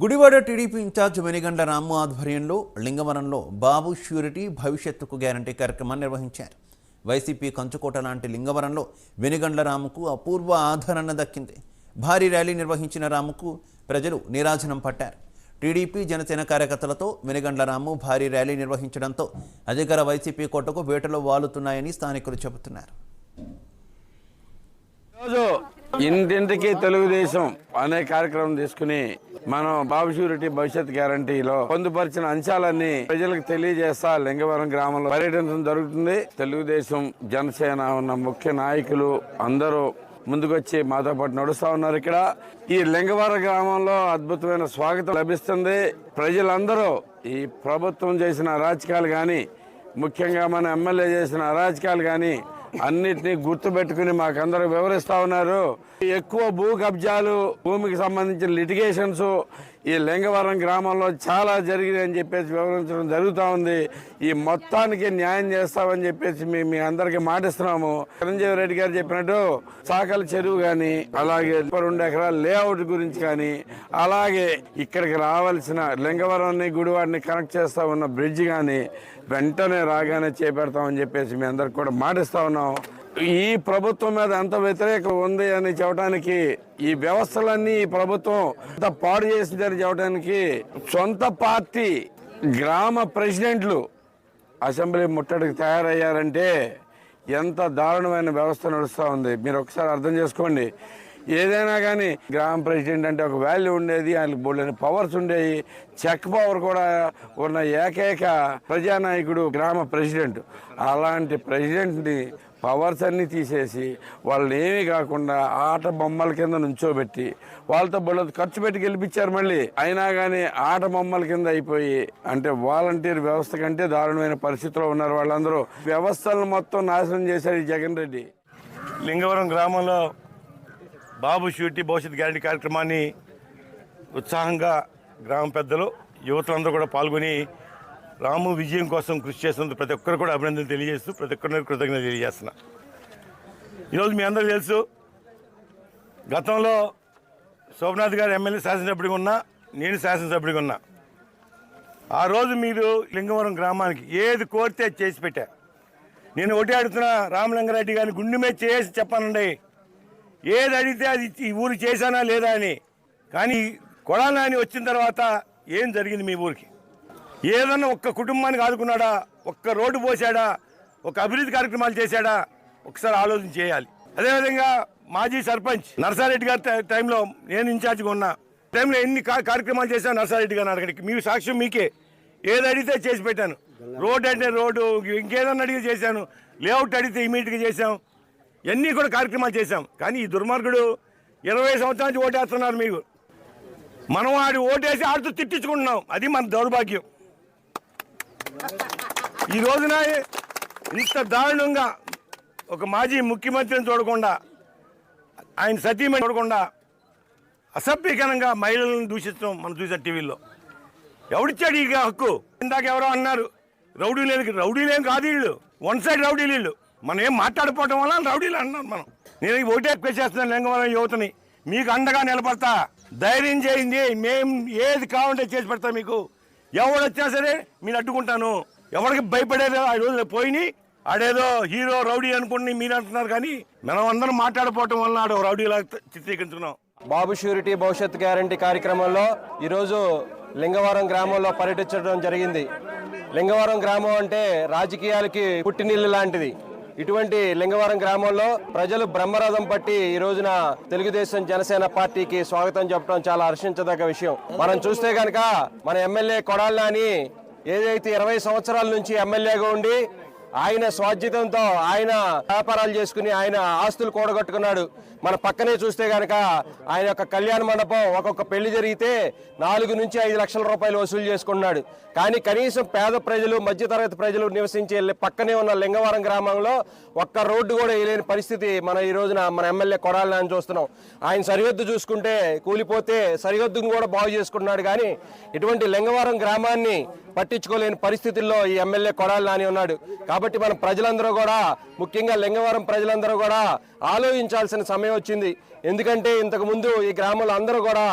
Gudivada TDP incharge Venigandla Ramu ఆధ్వర్యంలో లింగవరంలో బాబు surety భవిష్యత్తుకు గ్యారంటీ కార్యక్రమాన్ని నిర్వహించారు. వైసీపీ కంచుకోట లాంటి లింగవరంలో వెనిగండ్ల రాముకు అపూర్వ ఆదరణ దక్కింది. భారీ ర్యాలీ నిర్వహించిన రాముకు ప్రజలు నీరాజనం పట్టారు. టీడీపీ జనసేన కార్యకర్తలతో వెనిగండ్ల రాము భారీ ర్యాలీ నిర్వహించడంతో అధికార వైసీపీ కోటకు వేటలో వాలుతున్నాయని స్థానికులు చెబుతున్నారు. ఈరోజు ఇంటింటికి తెలుగుదేశం అనే కార్యక్రమం తీసుకుని మనం బాబు షూరిటీ భవిష్యత్ గ్యారంటీలో పొందుపరిచిన అంశాలన్నీ ప్రజలకు తెలియజేస్తా లింగవరం గ్రామంలో పర్యటించడం జరుగుతుంది. తెలుగుదేశం జనసేన ఉన్న ముఖ్య నాయకులు అందరూ ముందుకొచ్చి మాతో పాటు నడుస్తా ఉన్నారు ఇక్కడ. ఈ లింగవరం గ్రామంలో అద్భుతమైన స్వాగతం లభిస్తుంది. ప్రజలందరూ ఈ ప్రభుత్వం చేసిన అరాచకాలు కానీ ముఖ్యంగా మన ఎమ్మెల్యే చేసిన అరాచకాలు కానీ అన్నిటినీ గుర్తుపెట్టుకుని మాకందరూ వివరిస్తా ఉన్నారు. ఎక్కువ భూ కబ్జాలు భూమికి సంబంధించిన లిటిగేషన్స్ ఈ లింగవరం గ్రామంలో చాలా జరిగినాయని చెప్పేసి వివరించడం జరుగుతూ ఉంది. ఈ మొత్తానికి న్యాయం చేస్తామని చెప్పేసి మేము మీ అందరికీ మాటిస్తున్నాము. చిరంజీవి రెడ్డి గారు చెప్పినట్టు చాకల చెరువు కానీ అలాగే రెండు ఎకరాల లేఅవుట్ గురించి కానీ అలాగే ఇక్కడికి రావాల్సిన లింగవరాన్ని గుడివాడిని కనెక్ట్ చేస్తూ ఉన్న బ్రిడ్జ్ కానీ వెంటనే రాగానే చేపెడతామని చెప్పేసి మీ అందరికి కూడా మాటిస్తా ఉన్నాం. ఈ ప్రభుత్వం మీద ఎంత వ్యతిరేకం ఉంది అని చెప్పడానికి ఈ వ్యవస్థలన్నీ ఈ ప్రభుత్వం ఎంత పాడు చేసిందని చెప్పడానికి సొంత పార్టీ గ్రామ ప్రెసిడెంట్లు అసెంబ్లీ ముట్టడికి తయారయ్యారంటే ఎంత దారుణమైన వ్యవస్థ నడుస్తూ ఉంది. మీరు ఒకసారి అర్థం చేసుకోండి. ఏదైనా కానీ గ్రామ ప్రెసిడెంట్ అంటే ఒక వాల్యూ ఉండేది ఆయనకు బోల్డని పవర్స్ ఉండేవి చెక్ పవర్ కూడా ఉన్న ఏకైక ప్రజానాయకుడు గ్రామ ప్రెసిడెంట్. అలాంటి ప్రెసిడెంట్ని పవర్స్ అన్నీ తీసేసి వాళ్ళని ఏమీ కాకుండా ఆట బొమ్మల కింద నుంచోబెట్టి వాళ్ళతో బోళ్ళ ఖర్చు పెట్టి గెలిపించారు మళ్ళీ. అయినా కానీ ఆట బొమ్మల కింద అయిపోయి అంటే వాలంటీర్ వ్యవస్థ కంటే దారుణమైన పరిస్థితిలో ఉన్నారు వాళ్ళందరూ. వ్యవస్థలను మొత్తం నాశనం చేశారు ఈ జగన్ రెడ్డి. లింగవరం గ్రామంలో బాబు షూరిటీ భవిష్యత్ గ్యారంటీ కార్యక్రమాన్ని ఉత్సాహంగా గ్రామ పెద్దలు యువతులందరూ కూడా పాల్గొని రాము విజయం కోసం కృషి చేస్తున్నందుకు ప్రతి ఒక్కరు కూడా అభినందనలు తెలియజేస్తూ ప్రతి ఒక్కరిని కృతజ్ఞత తెలియజేస్తున్నా. ఈరోజు మీ అందరికీ తెలుసు గతంలో శోభనాథ్ గారు ఎమ్మెల్యే శాసనసభ్యుడిగా ఉన్నా నేను శాసనసభ్యుడిగా ఉన్నా. ఆ రోజు మీరు లింగవరం గ్రామానికి ఏది కోరితే చేసి పెట్టా. నేను ఒకటి అడుగుతున్నా రామలింగారెడ్డి గారిని గుండె మీద చేసి చెప్పానండి. ఏది అడిగితే అది ఈ ఊరు చేశానా లేదా అని. కానీ కొడాలని అని వచ్చిన తర్వాత ఏం జరిగింది మీ ఊరికి? ఏదన్నా ఒక్క కుటుంబానికి ఆదుకున్నాడా? ఒక్క రోడ్డు పోసాడా ఒక అభివృద్ధి కార్యక్రమాలు చేశాడా? ఒకసారి ఆలోచన చేయాలి. అదేవిధంగా మాజీ సర్పంచ్ నర్సారెడ్డి గారి టై- టైంలో నేను ఇన్ఛార్జ్గా ఉన్నా. టైంలో ఎన్ని కార్యక్రమాలు చేశాను నర్సారెడ్డి గారిని అడగడానికి మీ సాక్ష్యం మీకే. ఏది అడిగితే చేసి పెట్టాను. రోడ్డు అంటే రోడ్డు ఇంకేదన్నా అడిగితే చేశాను. లేఅవుట్ అడిగితే ఇమీడియట్గా చేశాం. ఇవన్నీ కూడా కార్యక్రమాలు చేశాం. కానీ ఈ దుర్మార్గుడు ఇరవై సంవత్సరాల నుంచి ఓటేస్తున్నారు మీకు. మనం ఆడి ఓటేసి ఆడుతూ తిట్టించుకుంటున్నాం. అది మన దౌర్భాగ్యం. ఈ రోజున ఇంత దారుణంగా ఒక మాజీ ముఖ్యమంత్రిని చూడకుండా ఆయన సతీమణి చూడకుండా అసభ్యకరంగా మహిళలను దూషించడం మనం చూసాం టీవీలో. ఎవడిచ్చాడు ఈ హక్కు? ఇందాక ఎవరో అన్నారు రౌడీలేని రౌడీలేం కాదు వీళ్ళు. వన్ సైడ్ రౌడీలు వీళ్ళు. మనం ఏం మాట్లాడిపోవటం వల్ల రౌడీలు అన్నాను మనం. నేను ఒకటే ఓటే ఎక్కువ చేస్తున్నాను లింగవరం యువతని. మీకు అండగా నిలబడతా. ధైర్యం చేయండి. మేము ఏది కావాలంటే చేసి పెడతా మీకు. ఎవడొచ్చినా సరే మీరు అడ్డుకుంటాను. ఎవరికి భయపడేది ఆ రోజు పోయిని. ఆడేదో హీరో రౌడీ అనుకుని మీరు అంటున్నారు కానీ మనం అందరం మాట్లాడిపోవటం వల్ల ఆడు రౌడీలా చిత్రీకరించుకున్నాం. బాబు షూరిటీ భవిష్యత్ గ్యారంటీ కార్యక్రమంలో ఈరోజు లింగవరం గ్రామంలో పర్యటించడం జరిగింది. లింగవరం గ్రామం అంటే రాజకీయాలకి పుట్టినిల్లు లాంటిది. ఇటువంటి లింగవరం గ్రామంలో ప్రజలు బ్రహ్మరథం పట్టి ఈ రోజున తెలుగుదేశం జనసేన పార్టీకి స్వాగతం చెప్పడం చాలా హర్షించదగ్గ విషయం. మనం చూస్తే గనక మన ఎమ్మెల్యే కొడాలి నాని ఏదైతే ఇరవై సంవత్సరాల నుంచి ఎమ్మెల్యేగా ఉండి ఆయన స్వాధ్యతంతో ఆయన వ్యాపారాలు చేసుకుని ఆయన ఆస్తులు కూడగట్టుకున్నాడు. మన పక్కనే చూస్తే గనక ఆయన యొక్క కళ్యాణ మండపం ఒక్కొక్క పెళ్ళి జరిగితే నాలుగు నుంచి ఐదు లక్షల రూపాయలు వసూలు చేసుకున్నాడు. కానీ కనీసం పేద ప్రజలు మధ్యతరగతి ప్రజలు నివసించే పక్కనే ఉన్న లింగవరం గ్రామంలో ఒక్క రోడ్డు కూడా వేయలేని పరిస్థితి మన ఈ రోజున మన ఎమ్మెల్యే కొడాలని చూస్తున్నాం. ఆయన సరిహద్దు చూసుకుంటే కూలిపోతే సరిహద్దును కూడా బాగు చేసుకుంటున్నాడు కానీ ఇటువంటి లింగవరం గ్రామాన్ని పట్టించుకోలేని పరిస్థితుల్లో ఈ ఎమ్మెల్యే కొడాలి నాని ఉన్నాడు. కాబట్టి మన ప్రజలందరూ కూడా ముఖ్యంగా లింగవరం ప్రజలందరూ కూడా ఆలోచించాల్సిన సమయం వచ్చింది. ఎందుకంటే ఇంతకు ముందు ఈ గ్రామంలో అందరూ కూడా